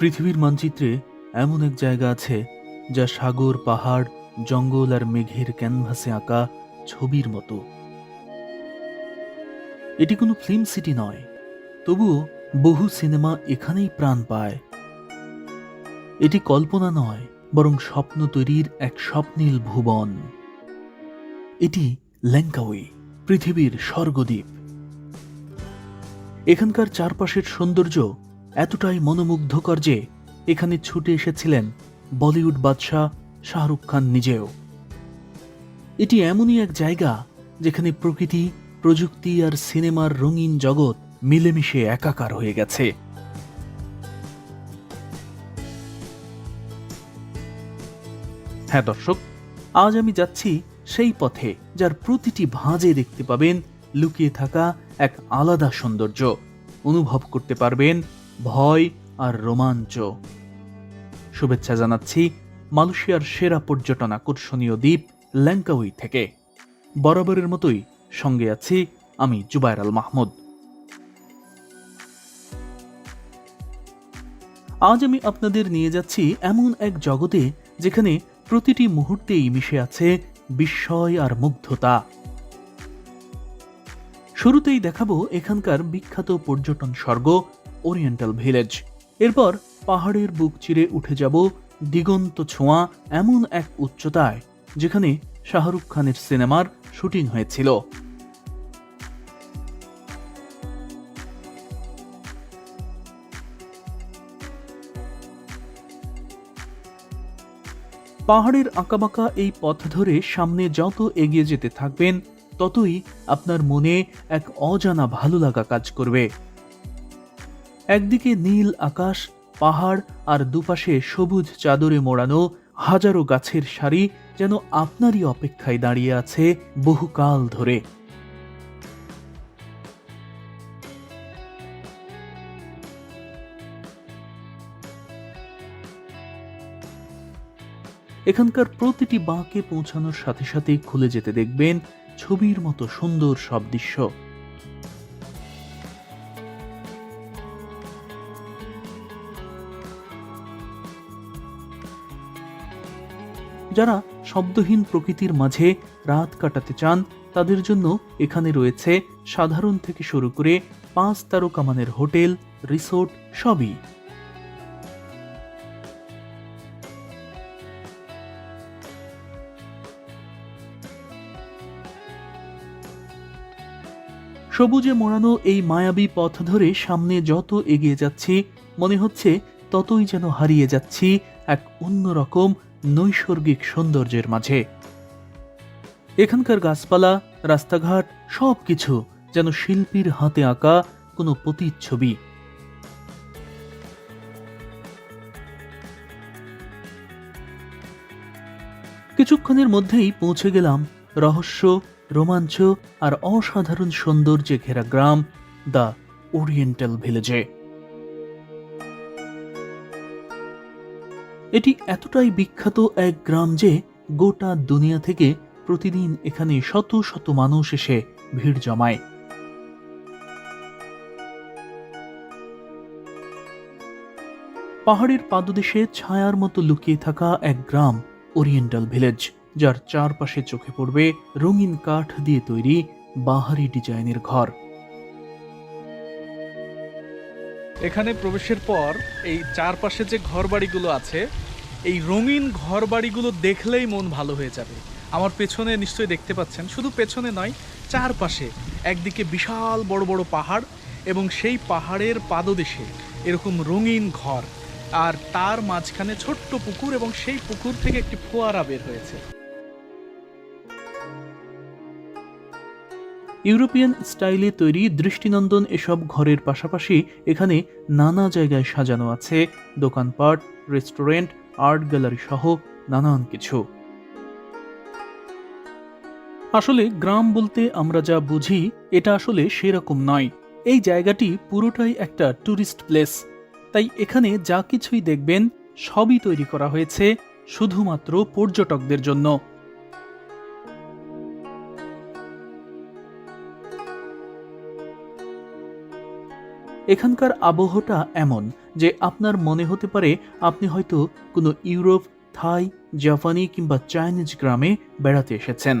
পৃথিবীর মানচিত্রে এমন এক জায়গা আছে যা সাগর, পাহাড়, জঙ্গল আর মেঘের ক্যানভাসে আঁকা ছবির মতো। এটি কোনো ফিল্ম সিটি নয়, তবুও বহু সিনেমা এখানেই প্রাণ পায়। এটি কল্পনা নয়, বরং স্বপ্ন তৈরির এক স্বপ্নীল ভুবন। এটি ল্যাঙ্কাউই, পৃথিবীর স্বর্গদ্বীপ। এখানকার চারপাশের সৌন্দর্য এতটাই মনোমুগ্ধকর যে এখানে ছুটে এসেছিলেন বলিউড বাদশাহ শাহরুখ খান নিজেও। এটি এমনই এক জায়গা যেখানে প্রকৃতি, প্রযুক্তি আর সিনেমার রঙিন জগৎ মিলেমিশে একাকার হয়ে গেছে। হ্যাঁ দর্শক, আজ আমি যাচ্ছি সেই পথে যার প্রতিটি ভাঁজে দেখতে পাবেন লুকিয়ে থাকা এক আলাদা সৌন্দর্য। অনুভব করতে পারবেন ভয় আর রোমাঞ্চ। শুভেচ্ছা জানাচ্ছি মালয়েশিয়ার সেরা পর্যটন আকর্ষণীয় দ্বীপ ল্যাঙ্কাউই থেকে। বরাবরের মতোই সঙ্গে আছি আমি জুবায়ের আল মাহমুদ। আজ আমি আপনাদের নিয়ে যাচ্ছি এমন এক জগতে যেখানে প্রতিটি মুহূর্তেই মিশে আছে বিস্ময় আর মুগ্ধতা। শুরুতেই দেখাবো এখানকার বিখ্যাত পর্যটন স্বর্গ ওরিয়েন্টাল ভিলেজ এরপর পাহাড়ের বুক চিরে উঠে যাব দিগন্ত ছোঁয়া এমন এক উচ্চতায়, যেখানে শাহরুখ খানের সিনেমার শুটিং হয়েছিল। পাহাড়ের আঁকাবাঁকা এই পথ ধরে সামনে যত এগিয়ে যেতে থাকবেন, ততই আপনার মনে এক অজানা ভালো লাগা কাজ করবে। একদিকে নীল আকাশ, পাহাড় আর দুপাশে সবুজ চাদরে মোড়ানো হাজারো গাছের সারি যেন আপনারই অপেক্ষায় দাঁড়িয়ে আছে বহুকাল ধরে। এখানকার প্রতিটি বাঁকে পৌঁছানোর সাথে সাথে খুলে যেতে দেখবেন ছবির মতো সুন্দর সব দৃশ্য। যারা শব্দহীন প্রকৃতির মাঝে রাত কাটাতে চান, তাদের জন্য এখানে রয়েছে সাধারণ থেকে শুরু করে পাঁচ তারকা মানের হোটেল, রিসোর্ট সবই। সবুজে মোড়ানো এই মায়াবী পথ ধরে সামনে যত এগিয়ে যাচ্ছি, মনে হচ্ছে ততই যেন হারিয়ে যাচ্ছি এক অন্যরকম নৈসর্গিক সৌন্দর্যের মাঝে। এখানকার গাছপালা, রাস্তাঘাট সব কিছু যেন শিল্পীর হাতে আঁকা কোনো প্রতিচ্ছবি। কিছুক্ষণের মধ্যেই পৌঁছে গেলাম রহস্য, রোমাঞ্চ আর অসাধারণ সৌন্দর্যে ঘেরা গ্রাম দ্য ওরিয়েন্টাল ভিলেজে। এটি এতটাই বিখ্যাত এক গ্রাম যে গোটা দুনিয়া থেকে প্রতিদিন এখানে শত শত মানুষ এসে ভিড় জমায়। পাহাড়ের পাদদেশে ছায়ার মতো লুকিয়ে থাকা এক গ্রাম ওরিয়েন্টাল ভিলেজ, যার চারপাশে চোখে পড়বে রঙিন কাঠ দিয়ে তৈরি বাহারি ডিজাইনের ঘর। এখানে প্রবেশের পর এই চারপাশে যে ঘরবাড়িগুলো আছে, এই রঙিন ঘরবাড়িগুলো দেখলেই মন ভালো হয়ে যাবে। আমার পেছনে নিশ্চয়ই দেখতে পাচ্ছেন, শুধু পেছনে নয়, চারপাশে একদিকে বিশাল বড় বড় পাহাড় এবং সেই পাহাড়ের পাদদেশে এরকম রঙিন ঘর। আর তার মাঝখানে ছোট্ট পুকুর এবং সেই পুকুর থেকে একটি ফোয়ারা বের হয়েছে। ইউরোপিয়ান স্টাইলে তৈরি দৃষ্টিনন্দন এসব ঘরের পাশাপাশি এখানে নানা জায়গায় সাজানো আছে। দোকানপাট, রেস্টুরেন্ট, আর্ট গ্যালারি সহ নানান কিছু। আসলে গ্রাম বলতে আমরা যা বুঝি, এটা আসলে সেরকম নয়। এই জায়গাটি পুরোটাই একটা ট্যুরিস্ট প্লেস। তাই এখানে যা কিছুই দেখবেন, সবই তৈরি করা হয়েছে শুধুমাত্র পর্যটকদের জন্য। এখানকার আবহটা এমন যে আপনার মনে হতে পারে আপনি হয়তো কোনো ইউরোপ, থাই, জাপানি কিংবা চাইনিজ গ্রামে বেড়াতে এসেছেন।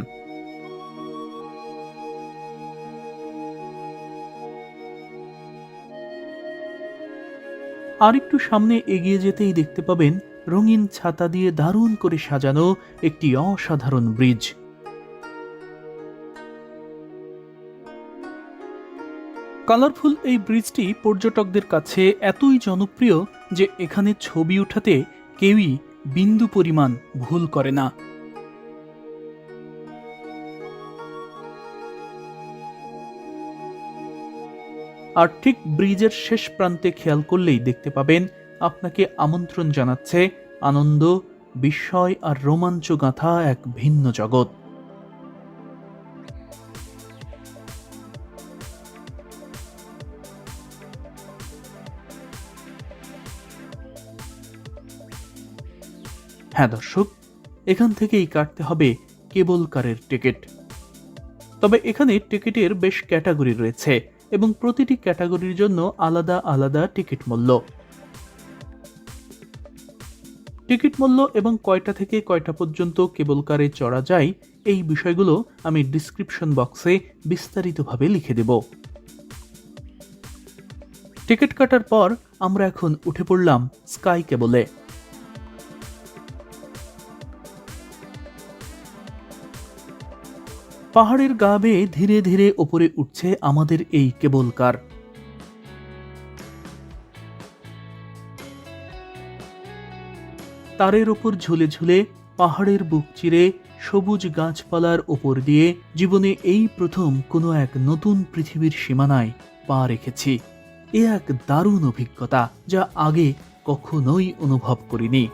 আরেকটু সামনে এগিয়ে যেতেই দেখতে পাবেন রঙিন ছাতা দিয়ে দারুণ করে সাজানো একটি অসাধারণ ব্রিজ। কালারফুল এই ব্রিজটি পর্যটকদের কাছে এতই জনপ্রিয় যে এখানে ছবি উঠাতে কেউই বিন্দু পরিমাণ ভুল করে না। আর ঠিক ব্রিজের শেষ প্রান্তে খেয়াল করলেই দেখতে পাবেন, আপনাকে আমন্ত্রণ জানাচ্ছে আনন্দ, বিস্ময় আর রোমাঞ্চ গাঁথা এক ভিন্ন জগৎ। হ্যাঁ দর্শক, এখান থেকেই কাটতে হবে কেবল কারের টিকিট। তবে এখানে টিকিটের বেশ ক্যাটাগরি রয়েছে এবং প্রতিটি ক্যাটাগরির জন্য আলাদা আলাদা টিকিট মূল্য। টিকিট মূল্য এবং কয়টা থেকে কয়টা পর্যন্ত কেবল কারে চড়া যায়, এই বিষয়গুলো আমি ডিসক্রিপশন বক্সে বিস্তারিতভাবে লিখে দেব। টিকিট কাটার পর আমরা এখন উঠে পড়লাম স্কাই কেবলে। পাহাড়ের গা বেয়ে ধীরে ধীরে ওপরে উঠছে আমাদের এই কেবল কার তারের ওপর ঝুলে ঝুলে পাহাড়ের বুক চিরে সবুজ গাছপালার ওপর দিয়ে জীবনে এই প্রথম কোনো এক নতুন পৃথিবীর সীমানায় পা রেখেছি। এ এক দারুণ অভিজ্ঞতা যা আগে কখনোই অনুভব করিনি।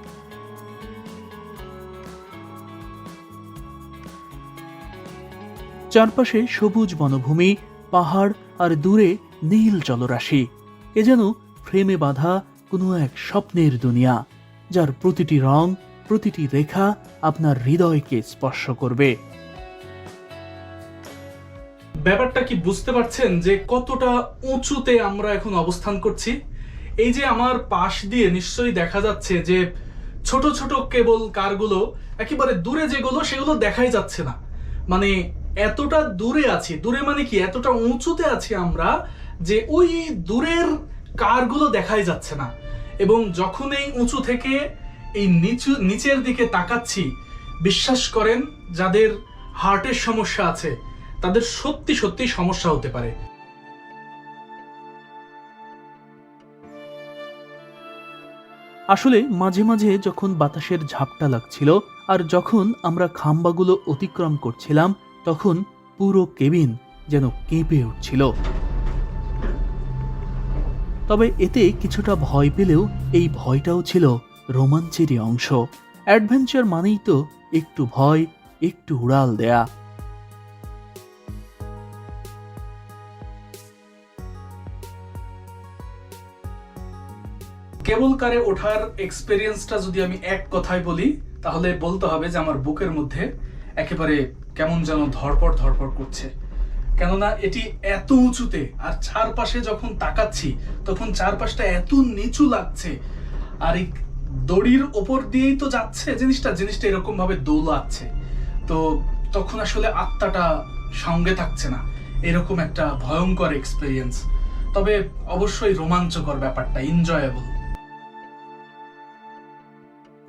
চারপাশে সবুজ বনভূমি, পাহাড় আর দূরে নীল জলরাশি। এ যেন ফ্রেমে বাঁধা কোনো এক স্বপ্নের দুনিয়া, যার প্রতিটি রং, প্রতিটি রেখা আপনার হৃদয়কে স্পর্শ করবে। ব্যাপারটা কি বুঝতে পারছেন যে কতটা উঁচুতে আমরা এখন অবস্থান করছি? এই যে আমার পাশ দিয়ে নিশ্চয়ই দেখা যাচ্ছে যে ছোট ছোট কেবল কারগুলো, একেবারে দূরে যেগুলো, সেগুলো দেখাই যাচ্ছে না। মানে এতটা দূরে আছি, দূরে মানে কি? এতটা উঁচুতে আছি আমরা যে ওই দূরের কারগুলো দেখাই যাচ্ছে না। এবং যখন এই উঁচু থেকে এই নিচু, নিচের দিকে তাকাচ্ছি, বিশ্বাস করেন, যাদের হার্টের সমস্যা আছে, তাদের সত্যি সত্যি সমস্যা হতে পারে। আসলে মাঝে মাঝে যখন বাতাসের ঝাপটা লাগছিল আর যখন আমরা খাম্বাগুলো অতিক্রম করছিলাম তখন পুরো কেবিন যেন কেঁপে উঠছিল। তবে এতে কিছুটা ভয় পেলেও এই ভয়টাও ছিল রোমাঞ্চেরই অংশ। অ্যাডভেঞ্চার মানেই তো একটু ভয়, একটু উড়াল দেয়া। কেবল কারে ওঠার এক্সপেরিয়েন্সটা যদি আমি এক কথায় বলি, তাহলে বলতে হবে যে আমার বুকের মধ্যে একেবারে কেমন যেন ধরপড় ধরপড় করছে। কেননা এটি এত উঁচুতে আর চারপাশে যখন তাকাচ্ছি, তখন চারপাশটা এত নিচু লাগছে, আর এই দড়ির ওপর দিয়েই তো যাচ্ছে জিনিসটা জিনিসটা এরকম ভাবে তো তখন আসলে আত্মাটা সঙ্গে থাকছে না। এরকম একটা ভয়ঙ্কর এক্সপেরিয়েন্স তবে অবশ্যই রোমাঞ্চকর ব্যাপারটা এনজয়েবল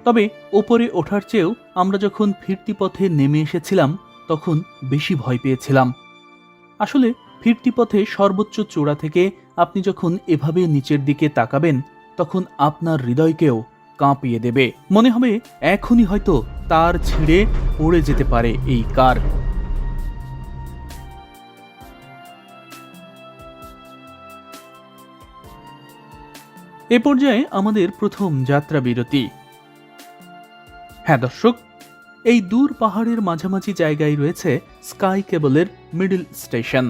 তবে ওপরে ওঠার চেয়েও আমরা যখন ফিরতি পথে নেমে এসেছিলাম, তখন বেশি ভয় পেয়েছিলাম। আসলে ফিরতি পথে সর্বোচ্চ চূড়া থেকে আপনি যখন এভাবে নিচের দিকে তাকাবেন, তখন আপনার হৃদয়কেও কাঁপিয়ে দেবে। মনে হবে এখনই হয়তো তার ছিঁড়ে পড়ে যেতে পারে এই কার। এ পর্যায়ে আমাদের প্রথম যাত্রা বিরতি হ্যাঁ দর্শক, এই দূর পাহাড়ের মাঝামাঝি জায়গায় রয়েছে স্কাই কেবলের মিডল স্টেশন।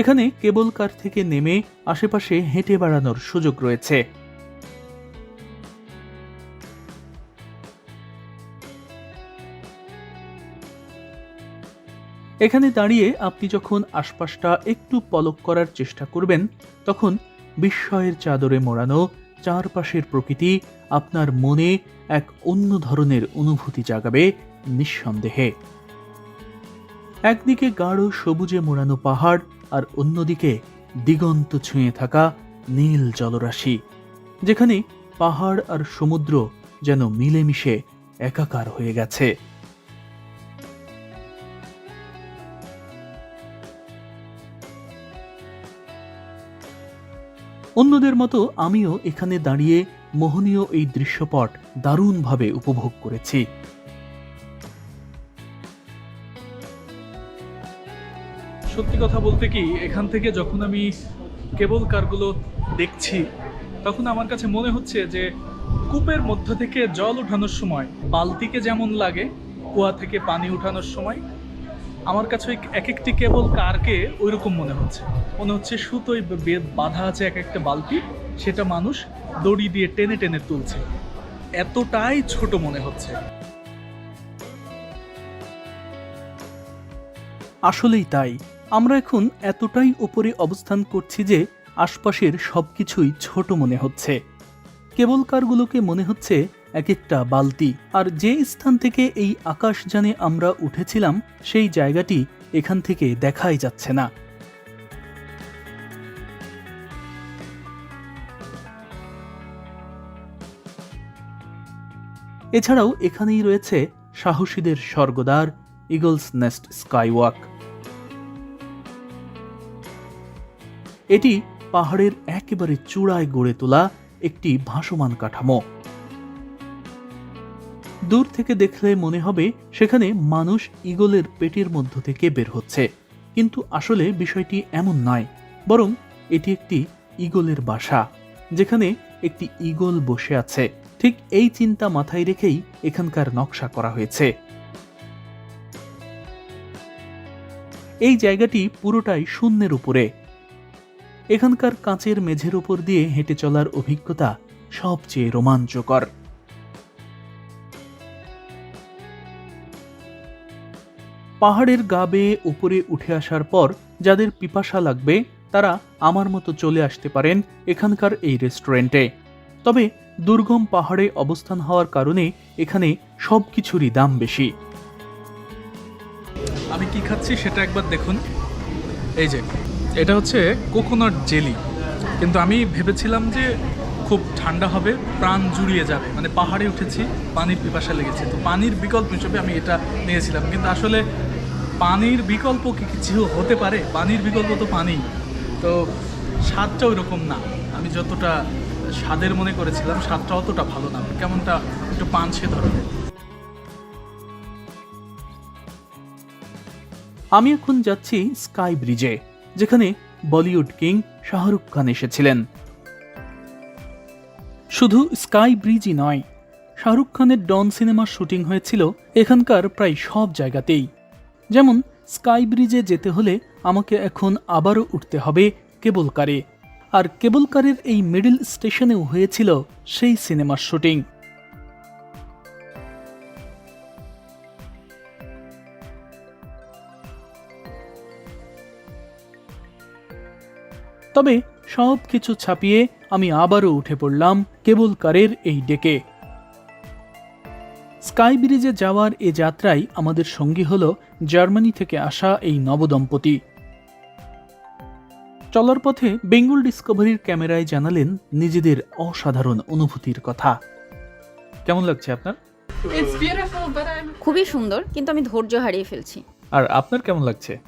এখানে কেবল কার থেকে নেমে আশেপাশে হেঁটে বেড়ানোর সুযোগ রয়েছে। এখানে দাঁড়িয়ে আপনি যখন আশপাশটা একটু পলক করার চেষ্টা করবেন, তখন বিস্ময়ের চাদরে মোড়ানো চারপাশের প্রকৃতি আপনার মনে এক অন্য ধরনের অনুভূতি জাগাবে নিঃসন্দেহে। একদিকে গাঢ় সবুজে মোড়ানো পাহাড় আর অন্যদিকে দিগন্ত ছুঁয়ে থাকা নীল জলরাশি, যেখানে পাহাড় আর সমুদ্র যেন মিলেমিশে একাকার হয়ে গেছে। অন্যদের মতো আমিও এখানে দাঁড়িয়ে মোহনীয় এই দৃশ্যপট দারুণভাবে উপভোগ করেছি। সত্যি কথা বলতে কি, এখান থেকে যখন আমি কেবল কারগুলো দেখছি, তখন আমার কাছে মনে হচ্ছে যে কূপের মধ্য থেকে জল উঠানোর সময়, বালতিকে যেমন লাগে, কুয়া থেকে পানি উঠানোর সময় আমার কাছে এক একটি কেবল কারকে ওইরকম মনে হচ্ছে। মনে হচ্ছে সুতোয় বাঁধা আছে এক একটা বালতি, সেটা মানুষ দড়ি দিয়ে টেনে টেনে তুলছে। এতটাই ছোট মনে হচ্ছে। আসলেই তাই। আমরা এখন এতটাই উপরে অবস্থান করছি যে আশপাশের সবকিছুই ছোট মনে হচ্ছে। কেবল কারগুলোকে মনে হচ্ছে এক একটা বালতি। আর যে স্থান থেকে এই আকাশযানে আমরা উঠেছিলাম, সেই জায়গাটি এখান থেকে দেখাই যাচ্ছে না। এছাড়াও এখানেই রয়েছে সাহসীদের স্বর্গদ্বার, ইগলস নেস্ট স্কাইওয়াক। এটি পাহাড়ের একেবারে চূড়ায় গড়ে তোলা একটি ভাসমান কাঠামো। দূর থেকে দেখলে মনে হবে সেখানে মানুষ ইগলের পেটের মধ্য থেকে বের হচ্ছে। কিন্তু আসলে বিষয়টি এমন নয়, বরং এটি একটি ইগলের বাসা, যেখানে একটি ইগল বসে আছে। ঠিক এই চিন্তা মাথায় রেখেই এখানকার নকশা করা হয়েছে। এই জায়গাটি পুরোটাই শূন্যের উপরে। এখানকার কাঁচের মেঝের উপর দিয়ে হেঁটে চলার অভিজ্ঞতা সবচেয়ে রোমাঞ্চকর। পাহাড়ের গা বেয়ে উপরে উঠে আসার পর যাদের পিপাসা লাগবে, তারা আমার মতো চলে আসতে পারেন এখানকার এই রেস্টুরেন্টে। তবে দুর্গম পাহাড়ে অবস্থান হওয়ার কারণে এখানে সব কিছুরই দাম বেশি। আমি কি খাচ্ছি সেটা একবার দেখুন। এই যে, এটা হচ্ছে কোকোনাট জেলি। কিন্তু আমি ভেবেছিলাম যে খুব ঠান্ডা হবে, প্রাণ জুড়িয়ে যাবে। মানে পাহাড়ে উঠেছি, পানির পিপাসা লেগেছে। তো পানির বিকল্প হিসেবে আমি এটা নিয়েছিলাম। কিন্তু আসলে পানির বিকল্প কি কিছু হতে পারে? পানির বিকল্প তো পানি। তো স্বাদটা ওই রকম না। আমি যতটা স্বাদের মনে করেছিলাম, স্বাদটা অতটা ভালো না। কেমনটা একটু পানসে ধরনের আমি এখন যাচ্ছি স্কাই ব্রিজে, যেখানে বলিউড কিং শাহরুখ খান এসেছিলেন। শুধু স্কাই ব্রিজই নয়, শাহরুখ খানের ডন সিনেমার শুটিং হয়েছিল এখানকার প্রায় সব জায়গাতেই। যেমন, স্কাই ব্রিজে যেতে হলে আমাকে এখন আবারও উঠতে হবে কেবল কারে। আর কেবল কারের এই মিডিল স্টেশনেও হয়েছিল সেই সিনেমার শুটিং। তবে সব কিছু ছাপিয়ে আমি আবারও উঠে পড়লাম কেবল কারের এই ডেকে। স্কাই ব্রিজে যাওয়ার এ যাত্রায় আমাদের সঙ্গী হল জার্মানি থেকে আসা এই নবদম্পতি। চলার পথে বেঙ্গল ডিসকভারির ক্যামেরায় জানালেন নিজেদের অসাধারণ অনুভূতির কথা। কেমন লাগছে আপনার? It's beautiful, but I'm খুবই সুন্দর কিন্তু আমি ধৈর্য হারিয়ে ফেলছি। আর আপনার কেমন লাগছে?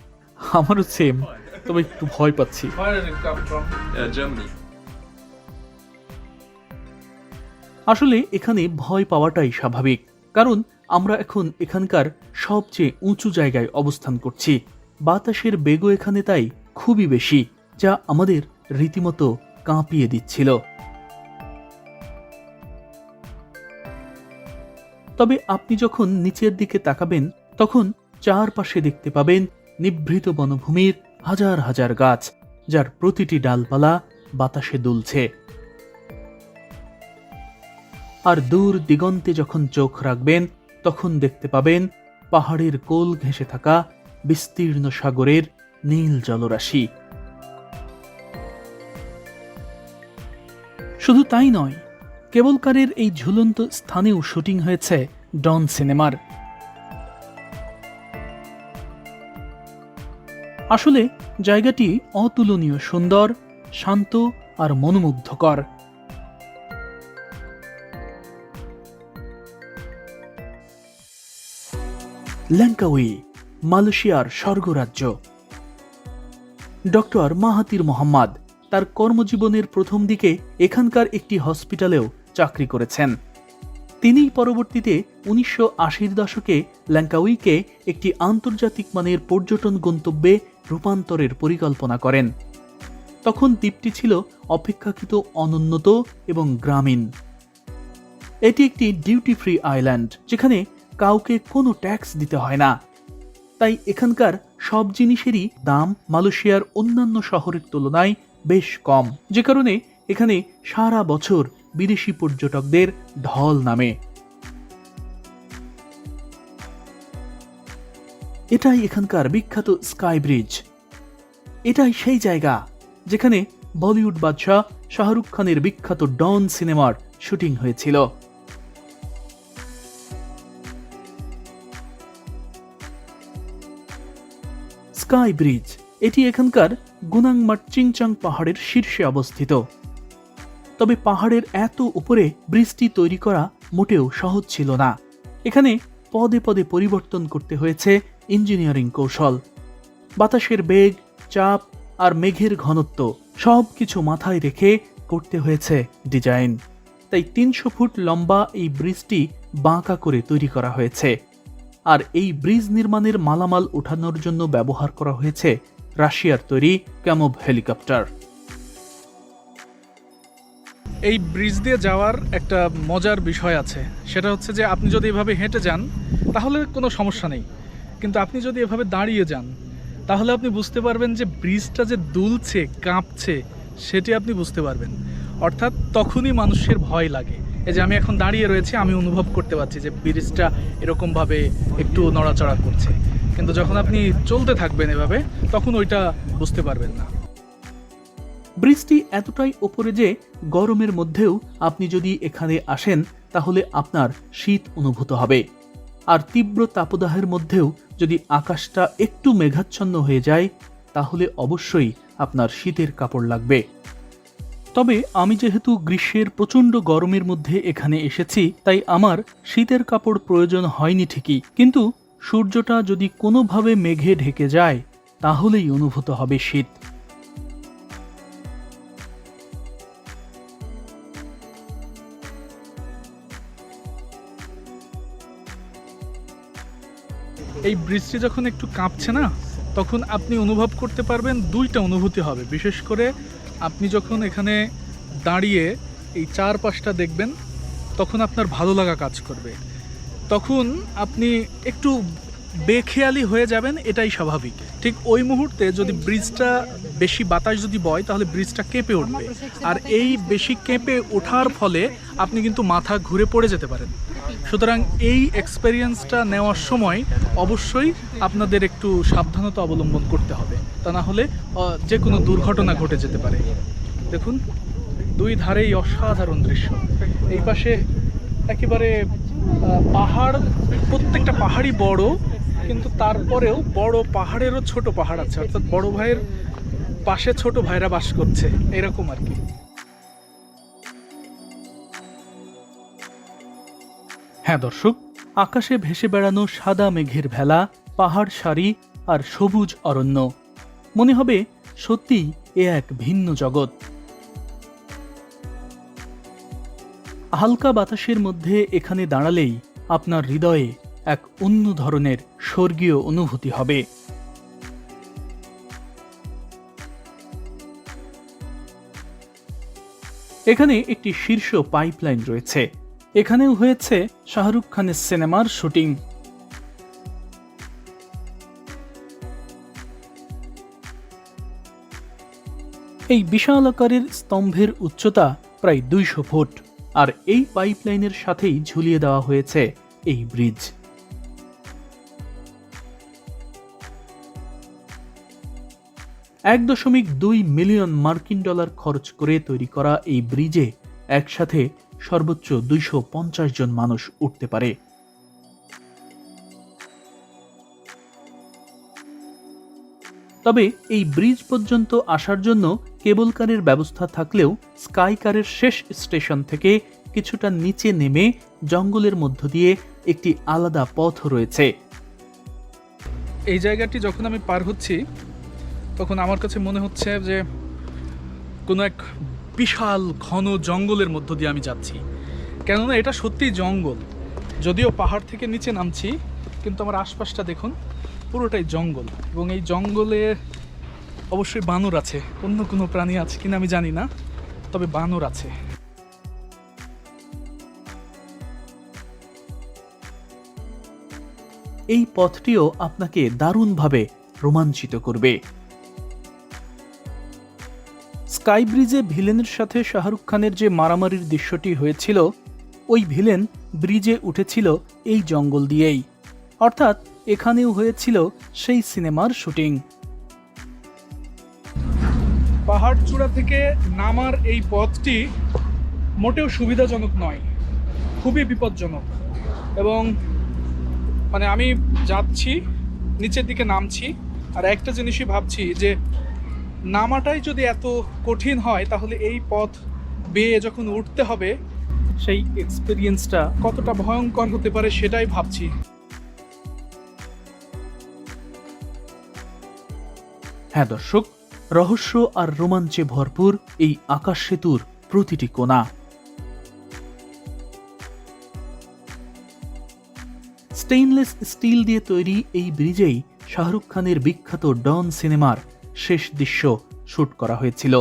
আমারও সেম তবে একটু ভয় পাচ্ছি. আসলে এখানে ভয় পাওয়াটাই স্বাভাবিক। কারণ আমরা এখন এখানকার সবচেয়ে উঁচু জায়গায় অবস্থান করছি। বাতাসের বেগও এখানে তাই খুবই বেশি, যা আমাদের রীতিমতো কাঁপিয়ে দিচ্ছিল। তবে আপনি যখন নিচের দিকে তাকাবেন, তখন চারপাশে দেখতে পাবেন নিভৃত বনভূমির হাজার হাজার গাছ, যার প্রতিটি ডালপালা বাতাসে দুলছে। আর দূর দিগন্তে যখন চোখ রাখবেন, তখন দেখতে পাবেন পাহাড়ের কোল ঘেঁষে থাকা বিস্তীর্ণ সাগরের নীল জলরাশি। শুধু তাই নয়, কেবলকারের এই ঝুলন্ত স্থানেও শুটিং হয়েছে ডন সিনেমার। আসলে জায়গাটি অতুলনীয় সুন্দর, শান্ত আর মনোমুগ্ধকর। ল্যাঙ্কাউই, মালয়েশিয়ার স্বর্গরাজ্য। ডক্টর মাহাতির মোহাম্মদ তার কর্মজীবনের প্রথম দিকে এখানকার একটি হসপিটালেও চাকরি করেছেন। তিনিই পরবর্তীতে উনিশশো আশির দশকে ল্যাঙ্কাউইকে একটি আন্তর্জাতিক মানের পর্যটন গন্তব্যে রূপান্তরের পরিকল্পনা করেন। তখন দ্বীপটি ছিল অপেক্ষাকৃত অনুন্নত এবং গ্রামীণ। এটি একটি ডিউটি ফ্রি আইল্যান্ড যেখানে কাউকে কোনো ট্যাক্স দিতে হয় না। তাই এখানকার সব জিনিসেরই দাম মালয়েশিয়ার অন্যান্য শহরের তুলনায় বেশ কম। যে কারণে এখানে সারা বছর বিদেশি পর্যটকদের ঢল নামে। এটাই এখানকার বিখ্যাত স্কাই ব্রিজ। এটাই সেই জায়গা যেখানে বলিউড বাদশাহ শাহরুখ খানের বিখ্যাত ডন সিনেমার শুটিং হয়েছিল। স্কাই ব্রিজ, এটি এখানকার গুনাংমাট চিংচাং পাহাড়ের শীর্ষে অবস্থিত। তবে পাহাড়ের এত উপরে ব্রিজটি তৈরি করা মোটেও সহজ ছিল না। এখানে পদে পদে পরিবর্তন করতে হয়েছে ইঞ্জিনিয়ারিং কৌশল। বাতাসের বেগ, চাপ আর মেঘের ঘনত্ব সব কিছু মাথায় রেখে করতে হয়েছে ডিজাইন। তাই তিনশো ফুট লম্বা এই ব্রিজটি বাঁকা করে তৈরি করা হয়েছে। আর এই ব্রিজ নির্মাণের মালামাল ওঠানোর জন্য ব্যবহার করা হয়েছে রাশিয়ার তৈরি ক্যামোভ হেলিকপ্টার। এই ব্রিজ দিয়ে যাওয়ার একটা মজার বিষয় আছে। সেটা হচ্ছে যে আপনি যদি এভাবে হেঁটে যান, তাহলে কোনো সমস্যা নেই। কিন্তু আপনি যদি এভাবে দাঁড়িয়ে যান, তাহলে আপনি বুঝতে পারবেন যে ব্রিজটা যে দুলছে, কাঁপছে, সেটি আপনি বুঝতে পারবেন। অর্থাৎ তখনই মানুষের ভয় লাগে। এই যে আমি এখন দাঁড়িয়ে রয়েছি, আমি অনুভব করতে পারছি যে ব্রিজটা এরকমভাবে একটু নড়াচড়া করছে। কিন্তু যখন আপনি চলতে থাকবেন এভাবে, তখন ওইটা বুঝতে পারবেন না। ব্রিজটি এতটাই ওপরে যে গরমের মধ্যেও আপনি যদি এখানে আসেন, তাহলে আপনার শীত অনুভূত হবে। আর তীব্র তাপদাহের মধ্যেও যদি আকাশটা একটু মেঘাচ্ছন্ন হয়ে যায়, তাহলে অবশ্যই আপনার শীতের কাপড় লাগবে। তবে আমি যেহেতু গ্রীষ্মের প্রচণ্ড গরমের মধ্যে এখানে এসেছি, তাই আমার শীতের কাপড় প্রয়োজন হয়নি ঠিকই। কিন্তু সূর্যটা যদি কোনোভাবে মেঘে ঢেকে যায়, তাহলেই অনুভূত হবে শীত। এই বৃষ্টি যখন একটু কাঁপছে না, তখন আপনি অনুভব করতে পারবেন দুইটা অনুভূতি হবে। বিশেষ করে আপনি যখন এখানে দাঁড়িয়ে এই চারপাশটা দেখবেন, তখন আপনার ভালো লাগা কাজ করবে। তখন আপনি একটু বেখেয়ালি হয়ে যাবেন এটাই স্বাভাবিক। ঠিক ওই মুহূর্তে যদি ব্রিজটা বেশি বাতাস যদি বয় তাহলে ব্রিজটা কেঁপে উঠবে। আর এই বেশি কেঁপে ওঠার ফলে আপনি কিন্তু মাথা ঘুরে পড়ে যেতে পারেন। সুতরাং এই এক্সপেরিয়েন্সটা নেওয়ার সময় অবশ্যই আপনাদের একটু সাবধানতা অবলম্বন করতে হবে। তা না হলে যে কোনো দুর্ঘটনা ঘটে যেতে পারে। দেখুন দুই ধারেই অসাধারণ দৃশ্য। এই পাশে একেবারে পাহাড় প্রত্যেকটা পাহাড়ই বড় কিন্তু তারপরেও বড় পাহাড়েরও ছোট পাহাড় আছে, অর্থাৎ বড় ভাইয়ের পাশে ছোট ভাইরা বাস করছে, এরকম আর কি। হ্যাঁ দর্শক, আকাশে ভেসে বেড়ানো সাদা মেঘের ভেলা, পাহাড় সারি আর সবুজ অরণ্য। মনে হবে সত্যি এ এক ভিন্ন জগৎ। হালকা বাতাসের মধ্যে এখানে দাঁড়ালেই আপনার হৃদয়ে এক অন্য ধরনের স্বর্গীয় অনুভূতি হবে। এখানে একটি শীর্ষ পাইপলাইন রয়েছে। এখানেও হয়েছে শাহরুখ খানের সিনেমার শুটিং। এই বিশাল আকারের স্তম্ভের উচ্চতা প্রায় দুইশো ফুট, আর এই পাইপলাইনের সাথেই ঝুলিয়ে দেওয়া হয়েছে এই ব্রিজ এক দশমিক দুই মিলিয়ন মার্কিন ডলার খরচ করে তৈরি করা এই ব্রিজে একসাথে সর্বোচ্চ দুইশো পঞ্চাশ জন মানুষ উঠতে পারে। তবে এই ব্রিজ পর্যন্ত আসার জন্য কেবল কারের ব্যবস্থা থাকলেও স্কাই কারের শেষ স্টেশন থেকে কিছুটা নিচে নেমে জঙ্গলের মধ্য দিয়ে একটি আলাদা পথ রয়েছে। এই জায়গাটি যখন আমি পার হচ্ছি তখন আমার কাছে মনে হচ্ছে যে কোনো এক বিশাল ঘন জঙ্গলের মধ্য দিয়ে আমি যাচ্ছি। কেননা এটা সত্যিই জঙ্গল। যদিও পাহাড় থেকে নিচে নামছি, কিন্তু আমার আশপাশটা দেখুন, পুরোটাই জঙ্গল। এবং এই জঙ্গলে অবশ্যই বানর আছে। অন্য কোনো প্রাণী আছে কিনা আমি জানি না, তবে বানর আছে। এই পথটিও আপনাকে দারুণভাবে রোমাঞ্চিত করবে। স্কাই ব্রিজে ভিলেনের সাথে শাহরুখ খানের যে মারামারির দৃশ্যটি হয়েছিল, ওই ভিলেন ব্রিজে উঠেছিল এই জঙ্গল দিয়েই। অর্থাৎ এখানেও হয়েছিল সেই সিনেমার শুটিং। পাহাড় চূড়া থেকে নামার এই পথটি মোটেও সুবিধাজনক নয়, খুবই বিপজ্জনক। এবং মানে আমি যাচ্ছি, নিচের দিকে নামছি, আর একটা জিনিসই ভাবছি যে নামাটাই যদি এত কঠিন হয়, তাহলে এই পথ বেয়ে যখন উঠতে হবে, সেই এক্সপিরিয়েন্সটা কতটা ভয়ঙ্কর হতে পারে সেটাই ভাবছি। হ্যাঁ দর্শক, রহস্য আর রোমাঞ্চে ভরপুর এই আকাশ সেতুর প্রতিটি কোণা। স্টেইনলেস স্টিল দিয়ে তৈরি এই ব্রিজেই শাহরুখ খানের বিখ্যাত ডন সিনেমার শেষ দৃশ্য শ্যুট করা হয়েছিল।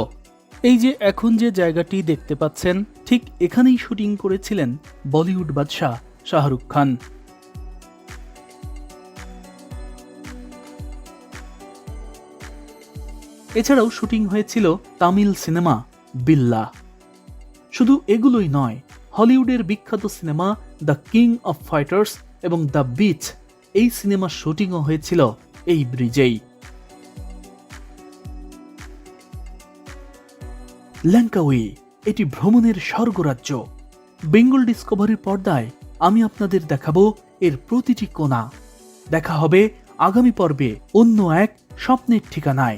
এই যে এখন যে জায়গাটি দেখতে পাচ্ছেন, ঠিক এখানেই শুটিং করেছিলেন বলিউড বাদশাহ শাহরুখ খান। এছাড়াও শুটিং হয়েছিল তামিল সিনেমা বিল্লা। শুধু এগুলোই নয়, হলিউডের বিখ্যাত cinema the king of fighters এবং দ্য বিচ, এই সিনেমার শুটিংও হয়েছিল এই ব্রিজেই। ল্যাঙ্কাউই এটি ভ্রমণের স্বর্গরাজ্য। বেঙ্গল ডিসকভারির পর্দায় আমি আপনাদের দেখাবো এর প্রতিটি কোণা। দেখা হবে আগামী পর্বে অন্য এক স্বপ্নের ঠিকানায়।